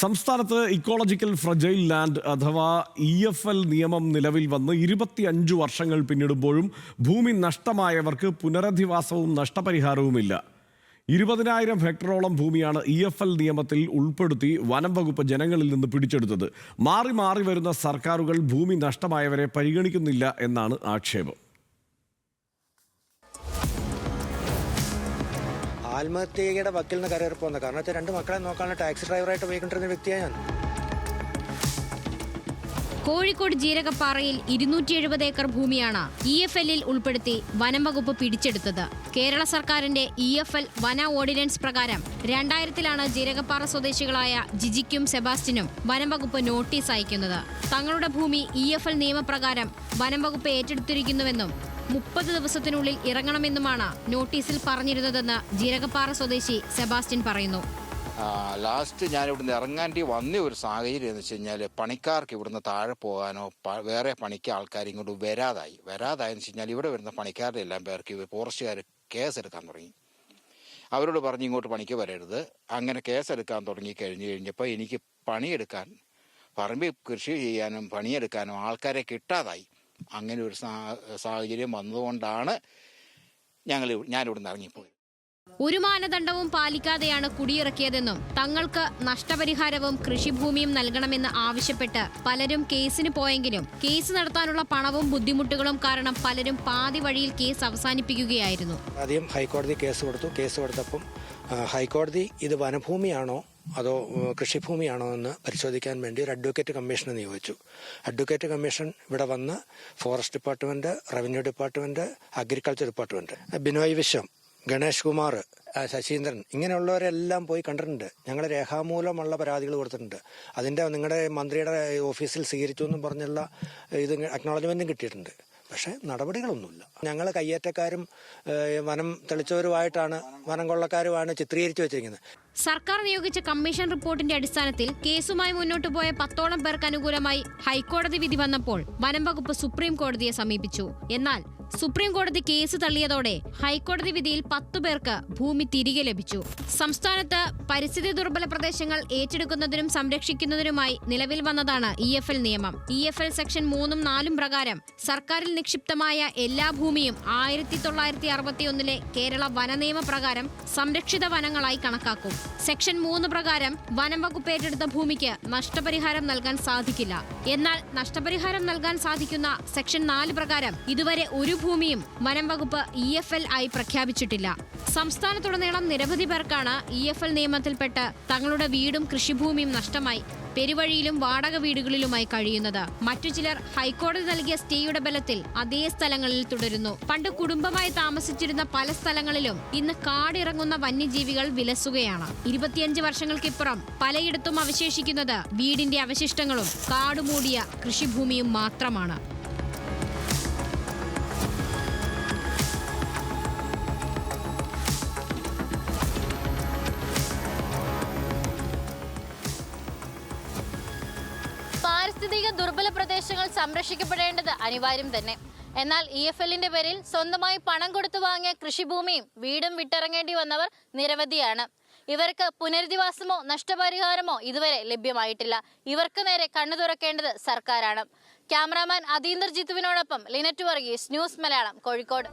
സംസ്ഥാനത്ത് ecological fragile land അഥവാ E F L നിയമം നിലവിൽ വന്ന് ഇരുപത്തിയഞ്ചു വർഷങ്ങൾ പിന്നിടുമ്പോഴും ഭൂമി നഷ്ടമായവർക്ക് പുനരധിവാസവും നഷ്ടപരിഹാരവുമില്ല. ഇരുപതിനായിരം ഹെക്ടറോളം ഭൂമിയാണ് ഇ എഫ് എൽ നിയമത്തിൽ ഉൾപ്പെടുത്തി വനം വകുപ്പ് ജനങ്ങളിൽ നിന്ന് പിടിച്ചെടുത്തത്. മാറി മാറി വരുന്ന സർക്കാരുകൾ ഭൂമി നഷ്ടമായവരെ പരിഗണിക്കുന്നില്ല എന്നാണ് ആക്ഷേപം. ആത്മഹത്യയുടെ വക്കിൽ നിന്ന് കരയറി പോകുന്നത്. കാരണം വെച്ചാൽ രണ്ട് മക്കളെ നോക്കാനുള്ള ടാക്സി ഡ്രൈവറായിട്ട് പോയിക്കൊണ്ടിരുന്ന വ്യക്തിയാണ് ഞാൻ. കോഴിക്കോട് ജീരകപ്പാറയിൽ ഇരുന്നൂറ്റി എഴുപത് ഏക്കർ ഭൂമിയാണ് ഇ എഫ് എല്ലിൽ ഉൾപ്പെടുത്തി വനം വകുപ്പ് പിടിച്ചെടുത്തത്. കേരള സർക്കാരിന്റെ ഇ എഫ് എൽ വന ഓർഡിനൻസ് പ്രകാരം രണ്ടായിരത്തിലാണ് ജീരകപ്പാറ സ്വദേശികളായ ജിജിക്കും സെബാസ്റ്റിനും വനം വകുപ്പ് നോട്ടീസ് അയക്കുന്നത്. തങ്ങളുടെ ഭൂമി ഇ എഫ് എൽ നിയമപ്രകാരം വനം വകുപ്പ് ഏറ്റെടുത്തിരിക്കുന്നുവെന്നും മുപ്പത് ദിവസത്തിനുള്ളിൽ ഇറങ്ങണമെന്നുമാണ് നോട്ടീസിൽ പറഞ്ഞിരുന്നതെന്ന് ജീരകപ്പാറ സ്വദേശി സെബാസ്റ്റ്യൻ പറയുന്നു. ലാസ്റ്റ് ഞാൻ ഇവിടുന്ന് ഇറങ്ങാണ്ടി വന്ന ഒരു സാഹചര്യം എന്ന് വെച്ച് കഴിഞ്ഞാൽ പണിക്കാർക്ക് ഇവിടുന്ന് താഴെ പോകാനോ വേറെ പണിക്ക് ആൾക്കാർ ഇങ്ങോട്ട് വരാതായി. വരാതായെന്ന് വെച്ച് കഴിഞ്ഞാൽ ഇവിടെ വരുന്ന പണിക്കാരുടെ എല്ലാം പേർക്ക് ഇവർ കേസ് എടുക്കാൻ തുടങ്ങി. അവരോട് പറഞ്ഞ് ഇങ്ങോട്ട് പണിക്ക് വരരുത്. അങ്ങനെ കേസെടുക്കാൻ തുടങ്ങി കഴിഞ്ഞ് കഴിഞ്ഞപ്പോൾ എനിക്ക് പണിയെടുക്കാൻ പറമ്പിൽ കൃഷി ചെയ്യാനും പണിയെടുക്കാനും ആൾക്കാരെ കിട്ടാതായി. അങ്ങനെ ഒരു സാഹചര്യം വന്നതുകൊണ്ടാണ് ഞങ്ങൾ ഞാനിവിടുന്ന് ഇറങ്ങിപ്പോയത്. ഒരു മാനദണ്ഡവും പാലിക്കാതെയാണ് കുടിയിറക്കിയതെന്നും തങ്ങൾക്ക് നഷ്ടപരിഹാരവും കൃഷിഭൂമിയും നൽകണമെന്ന് ആവശ്യപ്പെട്ട് പലരും കേസിന് പോയെങ്കിലും കേസ് നടത്താനുള്ള പണവും ബുദ്ധിമുട്ടുകളും കാരണം പലരും പാതി വഴിയിൽ കേസ് അവസാനിപ്പിക്കുകയായിരുന്നു. ആദ്യം ഹൈക്കോടതി കേസ് കൊടുത്തു. കേസ് കൊടുത്തപ്പം ഹൈക്കോടതി ഇത് വനഭൂമിയാണോ അതോ കൃഷിഭൂമിയാണോ എന്ന് പരിശോധിക്കാൻ വേണ്ടി ഒരു അഡ്വക്കേറ്റ് കമ്മീഷനെ നിയോഗിച്ചു. അഡ്വക്കേറ്റ് കമ്മീഷൻ ഇവിടെ വന്ന് forest department revenue department agriculture department Binoy Viswam Ganesh Kumar Saseendran ഇങ്ങനെയുള്ളവരെല്ലാം പോയി കണ്ടിട്ടുണ്ട്. ഞങ്ങൾ രേഖാമൂലമുള്ള പരാതികൾ കൊടുത്തിട്ടുണ്ട്. അതിന്റെ നിങ്ങളുടെ മന്ത്രിയുടെ ഓഫീസിൽ സ്വീകരിച്ചു എന്നും പറഞ്ഞുള്ള ഇത് അക്നോളജ്മെന്റും കിട്ടിയിട്ടുണ്ട്. പക്ഷേ നടപടികളൊന്നുമില്ല. ഞങ്ങൾ കയ്യേറ്റക്കാരും വനം തെളിച്ചവരുമായിട്ടാണ് വനം കൊള്ളക്കാരുമാണ് ചിത്രീകരിച്ചു വെച്ചിരിക്കുന്നത്. സർക്കാർ നിയോഗിച്ച കമ്മീഷൻ റിപ്പോർട്ടിന്റെ അടിസ്ഥാനത്തിൽ കേസുമായി മുന്നോട്ടു പോയ പത്തോളം പേർക്ക് അനുകൂലമായി ഹൈക്കോടതി വിധി വന്നപ്പോൾ വനം വകുപ്പ് സുപ്രീം കോടതിയെ സമീപിച്ചു. എന്നാൽ സുപ്രീം കോടതി കേസ് തള്ളിയതോടെ ഹൈക്കോടതി വിധിയിൽ പത്തു പേർക്ക് ഭൂമി തിരികെ ലഭിച്ചു. സംസ്ഥാനത്ത് പരിസ്ഥിതി ദുർബല പ്രദേശങ്ങൾ ഏറ്റെടുക്കുന്നതിനും സംരക്ഷിക്കുന്നതിനുമായി നിലവിൽ വന്നതാണ് ഇ എഫ് എൽ നിയമം. ഇ എഫ് എൽ സെക്ഷൻ മൂന്നും നാലും പ്രകാരം സർക്കാരിൽ നിക്ഷിപ്തമായ എല്ലാ ഭൂമിയും ആയിരത്തി തൊള്ളായിരത്തി അറുപത്തിയൊന്നിലെ കേരള വനനിയമ പ്രകാരം സംരക്ഷിത വനങ്ങളായി കണക്കാക്കും. സെക്ഷൻ മൂന്ന് പ്രകാരം വനം വകുപ്പ് ഏറ്റെടുത്ത ഭൂമിക്ക് നഷ്ടപരിഹാരം നൽകാൻ സാധിക്കില്ല. എന്നാൽ നഷ്ടപരിഹാരം നൽകാൻ സാധിക്കുന്ന സെക്ഷൻ നാല് പ്രകാരം ഇതുവരെ ഒരു ഭൂമിയും വനം വകുപ്പ് ഇ എഫ് എൽ ആയി പ്രഖ്യാപിച്ചിട്ടില്ല. സംസ്ഥാനത്തുടനീളം നിരവധി പേർക്കാണ് ഇ എഫ് എൽ നിയമത്തിൽപ്പെട്ട് തങ്ങളുടെ വീടും കൃഷിഭൂമിയും നഷ്ടമായി പെരുവഴിയിലും വാടക വീടുകളിലുമായി കഴിയുന്നത്. മറ്റു ചിലർ ഹൈക്കോടതി നൽകിയ സ്റ്റേയുടെ ബലത്തിൽ അതേ സ്ഥലങ്ങളിൽ തുടരുന്നു. പണ്ട് കുടുംബമായി താമസിച്ചിരുന്ന പല സ്ഥലങ്ങളിലും ഇന്ന് കാടിറങ്ങുന്ന വന്യജീവികൾ വിലസുകയാണ്. ഇരുപത്തിയഞ്ച് വർഷങ്ങൾക്കിപ്പുറം പലയിടത്തും അവശേഷിക്കുന്നത് വീടിന്റെ അവശിഷ്ടങ്ങളും കാടുമൂടിയ കൃഷിഭൂമിയും മാത്രമാണ്. പാരിസ്ഥിതിക ദുർബല പ്രദേശങ്ങൾ സംരക്ഷിക്കപ്പെടേണ്ടത് അനിവാര്യം തന്നെ. എന്നാൽ ഇ എഫ് എല്ലിന്റെ പേരിൽ സ്വന്തമായി പണം കൊടുത്തു വാങ്ങിയ കൃഷിഭൂമിയും വീടും വിട്ടിറങ്ങേണ്ടി വന്നവർ നിരവധിയാണ്. ഇവർക്ക് പുനരധിവാസമോ നഷ്ടപരിഹാരമോ ഇതുവരെ ലഭ്യമായിട്ടില്ല. ഇവർക്ക് നേരെ കണ്ണു തുറക്കേണ്ടത് സർക്കാരാണ്. ക്യാമറാമാൻ അതീന്ദർ ജിത്തുവിനോടൊപ്പം ലിനറ്റ് വർഗീസ് ന്യൂസ് മലയാളം കോഴിക്കോട്.